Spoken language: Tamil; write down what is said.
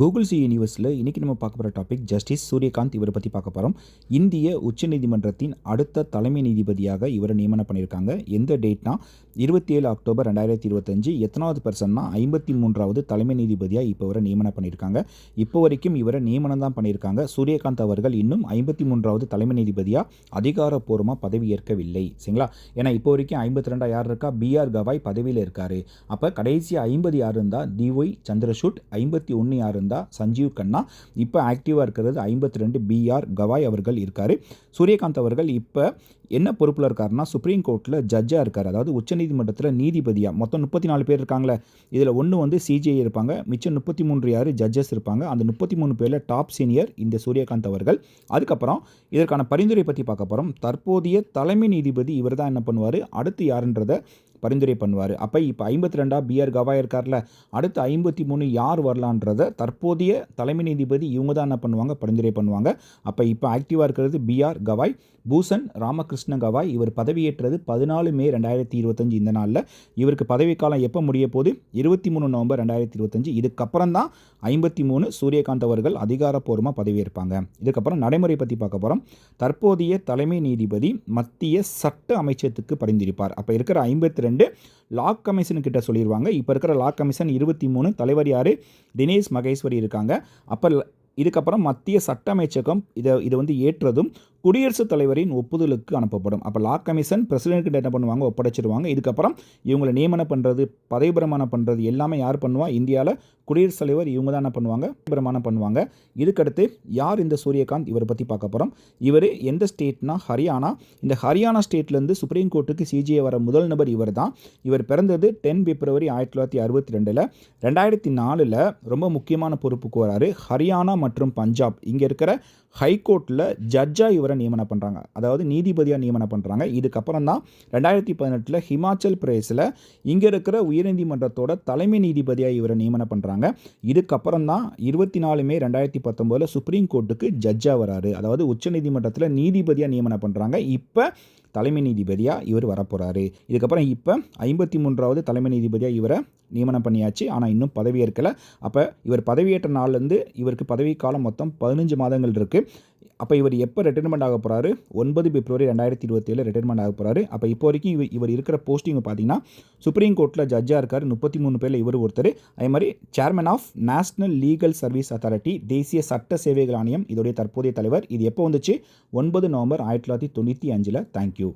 கூகுள் சி யூனிவர்ஸில் இன்றைக்கி நம்ம பார்க்க போகிற டாபிக் ஜஸ்டிஸ் சூரியகாந்த் இவரை பற்றி பார்க்க போகிறோம் இந்திய உச்சநீதிமன்றத்தின் அடுத்த தலைமை நீதிபதியாக இவரை நியமனம் பண்ணியிருக்காங்க. எந்த டேட்னா இருபத்தி ஏழு அக்டோபர் ரெண்டாயிரத்தி இருபத்தஞ்சு. எத்தனாவது பர்சன்னா ஐம்பத்தி மூன்றாவது தலைமை நீதிபதியாக இப்போ இவரை நியமனம் பண்ணியிருக்காங்க. இப்போ வரைக்கும் இவரை நியமனம் தான் பண்ணியிருக்காங்க. சூரியகாந்த் அவர்கள் இன்னும் ஐம்பத்தி மூன்றாவது தலைமை நீதிபதியாக அதிகாரப்பூர்வமாக பதவியேற்கவில்லை சரிங்களா? ஏன்னா இப்போ வரைக்கும் ஐம்பத்தி ரெண்டா யார் இருக்கா? பிஆர் கவாய் பதவியில் இருக்கார். அப்போ கடைசி ஐம்பது யார் இருந்தால் டிஒய் சந்திரசூட். ஐம்பத்தி ஒன்று யார் இருந்தால் சஞ்சீவ் கண்ணா இப்போ ஆக்டிவாக இருக்கிறது ஐம்பத்தி ரெண்டு பிஆர் கவாய் அவர்கள் இருக்கார். சூரியகாந்த் அவர்கள் இப்போ என்ன பொறுப்பில் இருக்காருன்னா சுப்ரீம் கோர்ட்டில் ஜட்ஜாக இருக்கார். அதாவது உச்சநீதிமன்றத்தில் நீதிபதியாக மொத்தம் முப்பத்தி நாலு பேர் இருக்காங்களே. இதில் ஒன்று வந்து சிஜிஐ இருப்பாங்க மிச்சம் முப்பத்தி மூன்று யார்? ஜட்ஜஸ் இருப்பாங்க. அந்த முப்பத்தி மூணு பேரில் டாப் சீனியர் இந்த சூரியகாந்த் அவர்கள். அதுக்கப்புறம் இதற்கான பரிந்துரை பற்றி பார்க்க போகிறோம் தற்போதைய தலைமை நீதிபதி இவர் தான் என்ன பண்ணுவார்? அடுத்து யாருன்றதை பரிந்துரை பண்ணுவார். அப்போ இப்போ ஐம்பத்தி ரெண்டா பிஆர் கவாய் இருக்கார்ல அடுத்து ஐம்பத்தி மூணு யார் வரலான்றத தற்போதைய தலைமை நீதிபதி இவங்க தான் என்ன பண்ணுவாங்க? பரிந்துரை பண்ணுவாங்க. அப்போ இப்போ ஆக்டிவாக இருக்கிறது பிஆர் கவாய் பூசன் ராமகிருஷ்ண கவாய் இவர் பதவியேற்றது பதினாலு மே ரெண்டாயிரத்தி இருபத்தஞ்சு இந்த நாளில். இவருக்கு பதவிக்காலம் எப்போ முடிய போது இருபத்தி மூணு நவம்பர் ரெண்டாயிரத்தி இருபத்தஞ்சு. இதுக்கப்புறம் தான் ஐம்பத்தி மூணு சூரியகாந்த் அவர்கள் அதிகாரப்பூர்வமாக பதவியேற்பாங்க. இதுக்கப்புறம் நடைமுறை பற்றி பார்க்க போகிறோம் தற்போதைய தலைமை நீதிபதி மத்திய சட்ட அமைச்சத்துக்கு பரிந்துரைப்பார். அப்போ இருக்கிற ஐம்பத்தி ரெண்டு லாக் கமிஷன் கிட்ட சொல்லிடுவாங்க இப்போ இருக்கிற லாக் கமிஷன் இருபத்தி மூணு. தலைவர் யார்? தினேஷ் மகேஸ்வரி இருக்காங்க. அப்போ இதுக்கப்புறம் மத்திய சட்ட அமைச்சகம் இதை இதை வந்து ஏற்றதும் குடியரசுத் தலைவரின் ஒப்புதலுக்கு அனுப்பப்படும். அப்போ லா கமிஷன் பிரசிடென்ட் என்ன பண்ணுவாங்க? ஒப்படைச்சிடுவாங்க இதுக்கப்புறம் இவங்களை நியமனம் பண்ணுறது பதவி பிரமாணம் பண்ணுறது எல்லாமே யார் பண்ணுவா? இந்தியாவில் குடியரசுத் தலைவர் இவங்க தான் என்ன பண்ணுவாங்க? பிரமாணம் பண்ணுவாங்க. இதுக்கடுத்து யார் இந்த சூரியகாந்த்? இவரை பற்றி பார்க்க போகிறோம் இவர் எந்த ஸ்டேட்னா? ஹரியானா. இந்த ஹரியானா ஸ்டேட்லேருந்து சுப்ரீம் கோர்ட்டுக்கு சிஜிஐ வர முதல் நபர் இவர் தான். இவர் பிறந்தது டென் பிப்ரவரி ஆயிரத்தி தொள்ளாயிரத்தி அறுபத்தி ரெண்டில் ரெண்டாயிரத்தி நாலில் ரொம்ப முக்கியமான பொறுப்புக்கு வராரு. ஹரியானா மற்றும் பஞ்சாப். இங்கே இருக்கிற ஹைகோர்ட்டில் ஜட்ஜாக இவரை நியமனம் பண்ணுறாங்க அதாவது நீதிபதியாக நியமனம் பண்ணுறாங்க இதுக்கப்புறம் தான் ரெண்டாயிரத்தி பதினெட்டில் ஹிமாச்சல் பிரதேசில் இங்கே இருக்கிற உயர்நீதிமன்றத்தோட தலைமை நீதிபதியாக இவரை நியமனம் பண்ணுறாங்க இதுக்கப்புறம் தான் இருபத்தி நாலு மே ரெண்டாயிரத்தி பத்தொம்போதில் சுப்ரீம் கோர்ட்டுக்கு ஜட்ஜாக வராரு. அதாவது உச்சநீதிமன்றத்தில் நீதிபதியாக நியமனம் பண்ணுறாங்க இப்போ தலைமை நீதிபதியாக இவர் வரப்போகிறாரு இதுக்கப்புறம் இப்போ ஐம்பத்தி மூன்றாவது தலைமை நீதிபதியாக இவரை நியமனம் பண்ணியாச்சு. ஆனால் இன்னும் பதவியேற்கலை அப்போ இவர் பதவியேற்ற நாள்லேருந்து இவருக்கு பதவி காலம் மொத்தம் பதினஞ்சு மாதங்கள் இருக்குது அப்போ இவர் எப்போ ரிட்டைர்மெண்ட் ஆக போகிறாரு ஒன்பது பிப்ரவரி ரெண்டாயிரத்தி இருபத்தேழு ரிட்டைர்மெண்ட் ஆக போகிறாரு அப்போ இப்போ வரைக்கும் இவர் இவர் இருக்கிற போஸ்டிங் பார்த்தீங்கன்னா சுப்ரீம் கோர்ட்டில் ஜட்ஜாக இருக்கார். முப்பத்தி மூணு பேரில் இவர் ஒருத்தர். அதே மாதிரி chairman of national legal service authority தேசிய சட்ட சேவைகள் ஆணையம் இதோடைய தற்போதைய தலைவர். இது எப்போ வந்துச்சு? ஒன்பது நவம்பர் ஆயிரத்தி தொள்ளாயிரத்தி தொண்ணூற்றி அஞ்சில். தேங்க்யூ